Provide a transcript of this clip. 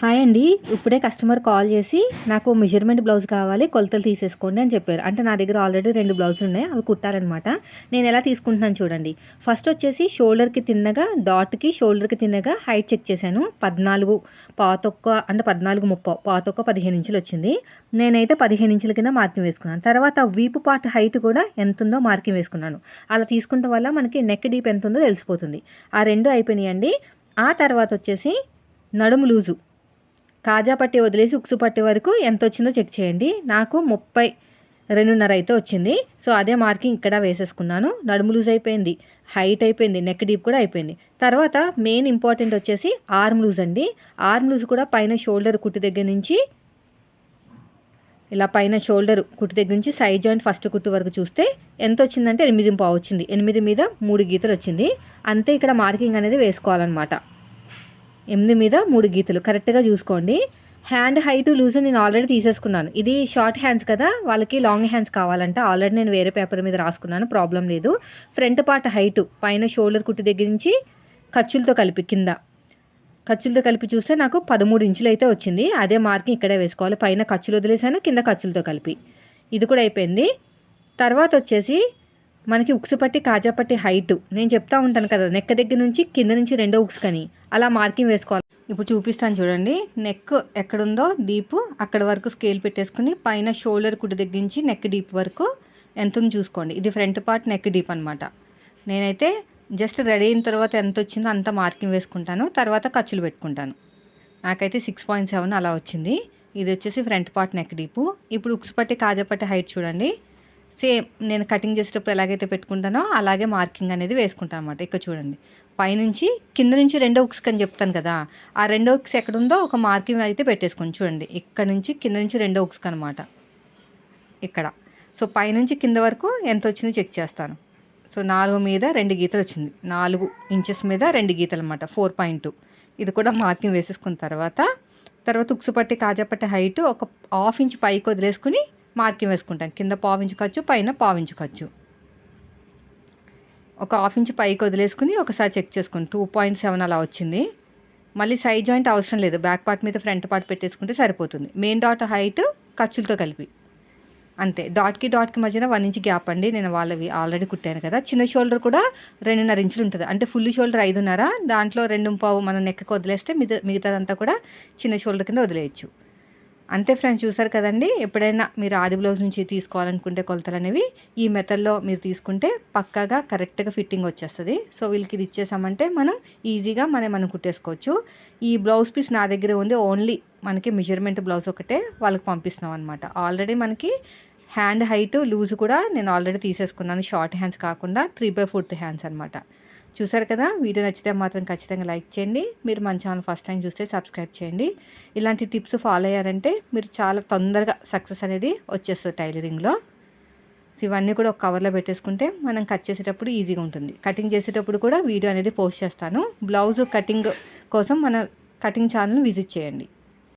Hi అండి. ఇప్పుడే customer call చేసి నాకు మెజర్మెంట్ బ్లౌజ్ కావాలి కొలతలు తీసేసుకోండి అని చెప్పారు. అంటే నా దగ్గర ఆల్రెడీ రెండు బ్లౌజులు ఉన్నాయి అవి కుట్టాలన్నమాట. నేను ఎలా తీసుకుంటున్నాను చూడండి. ఫస్ట్ వచ్చేసి షోల్డర్కి తిన్నగా డాట్కి షోల్డర్కి తిన్నగా హైట్ చెక్ చేశాను. పద్నాలుగు పాతొక్క అంటే పద్నాలుగు ముప్ప పాతొక్క పదిహేను ఇంచులు వచ్చింది. నేనైతే పదిహేను ఇంచుల కింద మార్కింగ్ వేసుకున్నాను. తర్వాత వీపు పార్ట్ హైట్ కూడా ఎంత ఉందో మార్కింగ్ వేసుకున్నాను. అలా తీసుకుంటే వల్ల మనకి నెక్ డీప్ ఎంత ఉందో తెలిసిపోతుంది. ఆ రెండు అయిపోయినాయండి. ఆ తర్వాత వచ్చేసి నడుము లూజు. కాజా పట్టి వదిలేసి ఉక్సు పట్టి వరకు ఎంత వచ్చిందో చెక్ చేయండి. నాకు ముప్పై రెండున్నర అయితే వచ్చింది. సో అదే మార్కింగ్ ఇక్కడ వేసేసుకున్నాను. నడుము లూజ్ అయిపోయింది. హైట్ అయిపోయింది. నెక్ డీప్ కూడా అయిపోయింది. తర్వాత మెయిన్ ఇంపార్టెంట్ వచ్చేసి ఆర్మ్ లూజ్ అండి. ఆర్మ్ లూజ్ కూడా పైన షోల్డర్ కుట్టు దగ్గర నుంచి ఇలా పైన షోల్డర్ కుట్టు దగ్గర నుంచి సైడ్ జాయింట్ ఫస్ట్ కుట్టు వరకు చూస్తే ఎంత వచ్చిందంటే ఎనిమిది పావు వచ్చింది. ఎనిమిది మీద మూడు గీతలు వచ్చింది. అంతే ఇక్కడ మార్కింగ్ అనేది వేసుకోవాలన్నమాట. ఎనిమిది మీద మూడు గీతలు. కరెక్ట్గా చూసుకోండి. హ్యాండ్ హైట్ లూజ్ నేను ఆల్రెడీ తీసేసుకున్నాను. ఇది షార్ట్ హ్యాండ్స్ కదా వాళ్ళకి లాంగ్ హ్యాండ్స్ కావాలంటే. ఆల్రెడీ నేను వేరే పేపర్ మీద రాసుకున్నాను ప్రాబ్లం లేదు. ఫ్రంట్ పార్ట్ హైటు పైన షోల్డర్ కుట్టి దగ్గర నుంచి ఖర్చులతో కలిపి కింద ఖర్చులతో కలిపి చూస్తే నాకు పదమూడు ఇంచులు అయితే వచ్చింది. అదే మార్కింగ్ ఇక్కడే వేసుకోవాలి. పైన ఖర్చులు వదిలేసాను కింద ఖర్చులతో కలిపి. ఇది కూడా అయిపోయింది. తర్వాత వచ్చేసి మనకి ఉక్సు పట్టి కాజా పట్టి హైట్ నేను చెప్తా ఉంటాను కదా నెక్ దగ్గర నుంచి కింద నుంచి రెండో ఉక్స్ కని అలా మార్కింగ్ వేసుకోవాలి. ఇప్పుడు చూపిస్తాను చూడండి. నెక్ ఎక్కడుందో డీప్ అక్కడ వరకు స్కేల్ పెట్టేసుకుని పైన షోల్డర్ కుడి దగ్గర నుంచి నెక్ డీప్ వరకు ఎంత చూసుకోండి. ఇది ఫ్రంట్ పార్ట్ నెక్ డీప్ అనమాట నేనైతే జస్ట్ రెడీ అయిన తర్వాత ఎంత వచ్చిందో అంత మార్కింగ్ వేసుకుంటాను. తర్వాత ఖర్చులు పెట్టుకుంటాను. నాకైతే సిక్స్ పాయింట్ సెవెన్ అలా వచ్చింది. ఇది వచ్చేసి ఫ్రంట్ పార్ట్ నెక్ డీపు ఇప్పుడు ఉక్స్ పట్టి కాజా పట్టి హైట్ చూడండి. సేమ్ నేను కటింగ్ చేసేటప్పుడు ఎలాగైతే పెట్టుకుంటానో అలాగే మార్కింగ్ అనేది వేసుకుంటాను అనమాట ఇక్కడ చూడండి. పైనుంచి కింద నుంచి రెండో ఉక్స్ అని చెప్తాను కదా. ఆ రెండో ఉక్స్ ఎక్కడుందో ఒక మార్కింగ్ అయితే పెట్టేసుకోండి. చూడండి. ఇక్కడ నుంచి కింద నుంచి రెండో ఉక్స్ అనమాట ఇక్కడ. సో పైనుంచి కింద వరకు ఎంత వచ్చిందో చెక్ చేస్తాను. సో నాలుగు మీద రెండు గీతలు వచ్చింది. నాలుగు ఇంచెస్ మీద రెండు గీతలు అనమాట ఫోర్ పాయింట్ టూ ఇది కూడా మార్కింగ్ వేసేసుకున్న తర్వాత తర్వాత ఉక్సు పట్టి కాజా పట్టి హైట్ ఒక హాఫ్ ఇంచ్ పైకి వదిలేసుకుని మార్కింగ్ వేసుకుంటాం. కింద పావించు ఖర్చు పైన పావించు ఖర్చు. ఒక హాఫ్ ఇంచ్ పైకి వదిలేసుకుని ఒకసారి చెక్ చేసుకుని టూ పాయింట్ సెవెన్ అలా వచ్చింది. మళ్ళీ సైడ్ జాయింట్ అవసరం లేదు. బ్యాక్ పార్ట్ మీద ఫ్రంట్ పార్ట్ పెట్టేసుకుంటే సరిపోతుంది. మెయిన్ డాట్ హైట్ ఖర్చులతో కలిపి. అంతే. డాట్కి డాట్కి మధ్యన వన్ ఇంచ్ గ్యాప్ అండి. నేను వాళ్ళవి ఆల్రెడీ కుట్టాను కదా. చిన్న షోల్డర్ కూడా రెండున్నర ఇంచులు ఉంటుంది. అంటే ఫుల్ షోల్డర్ ఐదున్నర. దాంట్లో రెండు పావు మనం నెక్కకి వదిలేస్తే మిగతా మిగతాదంతా కూడా చిన్న షోల్డర్ కింద వదిలేయచ్చు. అంతే ఫ్రెండ్స్ చూసారు కదండి? ఎప్పుడైనా మీరు ఆది బ్లౌజ్ నుంచి తీసుకోవాలనుకుంటే కొలతలు అనేవి ఈ మెథడ్లో మీరు తీసుకుంటే పక్కాగా కరెక్ట్గా ఫిట్టింగ్ వచ్చేస్తుంది. సో వీళ్ళకి ఇది ఇచ్చేసామంటే మనం ఈజీగా మనం మనం కుట్టేసుకోవచ్చు. ఈ బ్లౌజ్ పీస్ నా దగ్గర ఉంది. ఓన్లీ మనకి మెజర్మెంట్ బ్లౌజ్ ఒకటే వాళ్ళకి పంపిస్తున్నాం అనమాట ఆల్రెడీ మనకి హ్యాండ్ హైట్ లూజ్ కూడా నేను ఆల్రెడీ తీసేసుకున్నాను. షార్ట్ హ్యాండ్స్ కాకుండా త్రీ బై ఫోర్త్ హ్యాండ్స్ అనమాట చూసారు కదా? వీడియో నచ్చితే మాత్రం ఖచ్చితంగా లైక్ చేయండి. మీరు మన ఛానల్ ఫస్ట్ టైం చూస్తే సబ్స్క్రైబ్ చేయండి. ఇలాంటి టిప్స్ ఫాలో అయ్యారంటే మీరు చాలా తొందరగా సక్సెస్ అనేది వచ్చేస్తుంది టైలరింగ్లో. సో ఇవన్నీ కూడా ఒక కవర్లో పెట్టేసుకుంటే మనం కట్ చేసేటప్పుడు ఈజీగా ఉంటుంది. కటింగ్ చేసేటప్పుడు కూడా వీడియో అనేది పోస్ట్ చేస్తాను. బ్లౌజ్ కటింగ్ కోసం మన కటింగ్ ఛానల్ విజిట్ చేయండి.